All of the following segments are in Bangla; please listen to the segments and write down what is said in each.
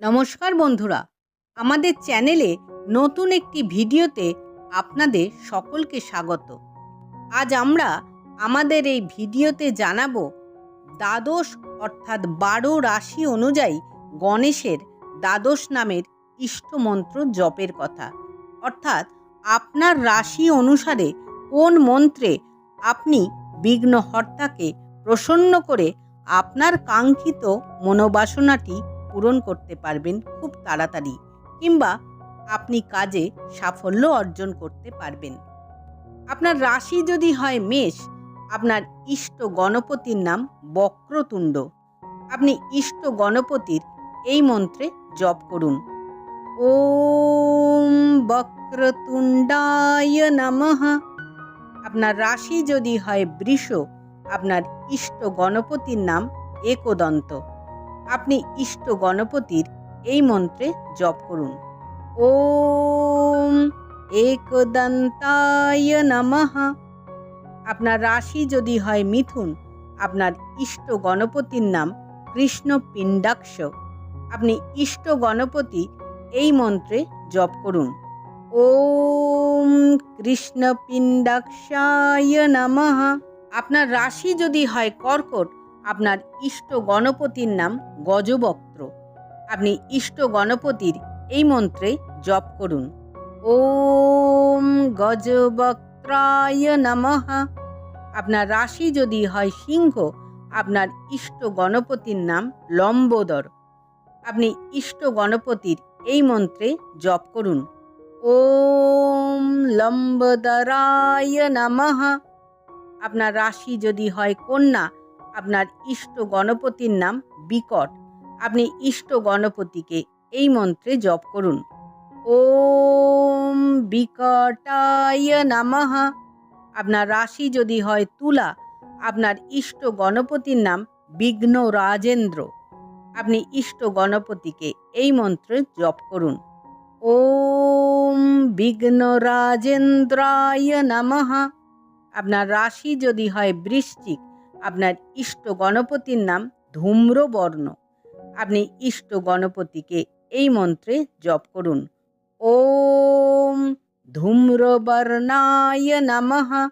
নমস্কার বন্ধুরা, আমাদের চ্যানেলে নতুন একটি ভিডিওতে আপনাদের সকলকে স্বাগত। আজ আমরা আমাদের এই ভিডিওতে জানাব দ্বাদশ অর্থাৎ বারো রাশি অনুযায়ী গণেশের দ্বাদশ নামের ইষ্টমন্ত্র জপের কথা। অর্থাৎ আপনার রাশি অনুসারে কোন মন্ত্রে আপনি বিঘ্নহর্তাকে প্রসন্ন করে আপনার কাঙ্ক্ষিত মনোবাসনাটি পূরণ করতে পারবেন খুব তাড়াতাড়ি কিংবা আপনি কাজে সাফল্য অর্জন করতে পারবেন। আপনার রাশি যদি হয় মেষ, আপনার ইষ্ট গণপতির নাম বক্রতুণ্ড। আপনি ইষ্ট গণপতির এই মন্ত্রে জপ করুন। ওম বক্রতুণ্ডায় নমঃ। আপনার রাশি যদি হয় বৃষ, আপনার ইষ্ট গণপতির নাম একদন্ত। আপনি ইষ্ট গণপতির এই মন্ত্রে জপ করুন। ওম একদন্তায় নমঃ। আপনার রাশি যদি হয় মিথুন, আপনার ইষ্ট গণপতির নাম কৃষ্ণ পিণ্ডাক্ষ আপনি ইষ্ট গণপতি এই মন্ত্রে জপ করুন। ওম কৃষ্ণ পিণ্ডাক্ষায় নমঃ। আপনার রাশি যদি হয় কর্কট আপনার ইষ্ট গণপতির নাম গজবক্ত্র আপনি ইষ্ট গণপতির এই মন্ত্রে জপ করুন। ওম গজবক্ত্রায় নমঃ। আপনার রাশি যদি হয় সিংহ, আপনার ইষ্ট গণপতির নাম লম্বোদর। আপনি ইষ্ট গণপতির এই মন্ত্রে জপ করুন। ওম লম্বদরায় নমঃ। আপনার রাশি যদি হয় কন্যা আপনার ইষ্ট গণপতির নাম বিকট। আপনি ইষ্ট গণপতিকে এই মন্ত্রে জপ করুন। ওম বিকটায় নমঃ। আপনার রাশি যদি হয় তুলা, আপনার ইষ্ট গণপতির নাম বিঘ্ন রাজেন্দ্র। আপনি ইষ্ট গণপতিকে এই মন্ত্রে জপ করুন। ওম বিঘ্ন রাজেন্দ্রায় নমঃ। আপনার রাশি যদি হয় বৃশ্চিক আপনার ইষ্ট গণপতির নাম ধূম্রবর্ণ। আপনি ইষ্ট গণপতিকে এই মন্ত্রে জপ করুন। ওম ধূম্রবর্ণায় নমঃ।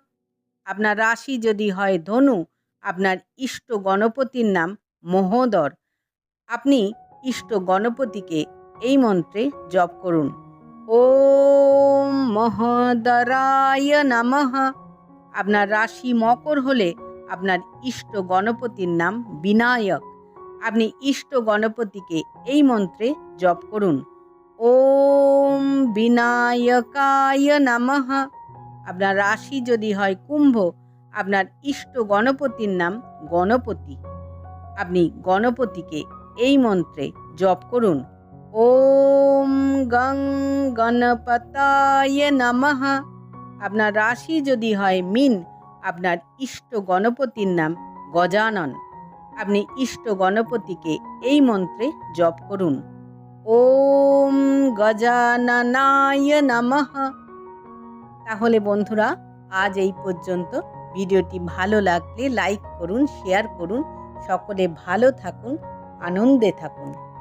আপনার রাশি যদি হয় ধনু, আপনার ইষ্ট গণপতির নাম মহোদর। আপনি ইষ্ট গণপতিকে এই মন্ত্রে জপ করুন। ওম মহোদরায় নমঃ। আপনার রাশি মকর হলে আপনার ইষ্ট গণপতির নাম বিনায়ক। আপনি ইষ্ট গণপতিকে এই মন্ত্রে জপ করুন। ওম বিনায়কায় নমঃ। আপনার রাশি যদি হয় কুম্ভ, আপনার ইষ্ট গণপতির নাম গণপতি। আপনি গণপতিকে এই মন্ত্রে জপ করুন। ওম গং গণপতায় নমঃ। আপনার রাশি যদি হয় মিন আপনার ইষ্ট গণপতির নাম গজানন। আপনি ইষ্ট গণপতিকে এই মন্ত্রে জপ করুন। ওম গজাননায় নমঃ। তাহলে বন্ধুরা, আজ এই পর্যন্ত। ভিডিওটি ভালো লাগলে লাইক করুন, শেয়ার করুন। সকলে ভালো থাকুন, আনন্দে থাকুন।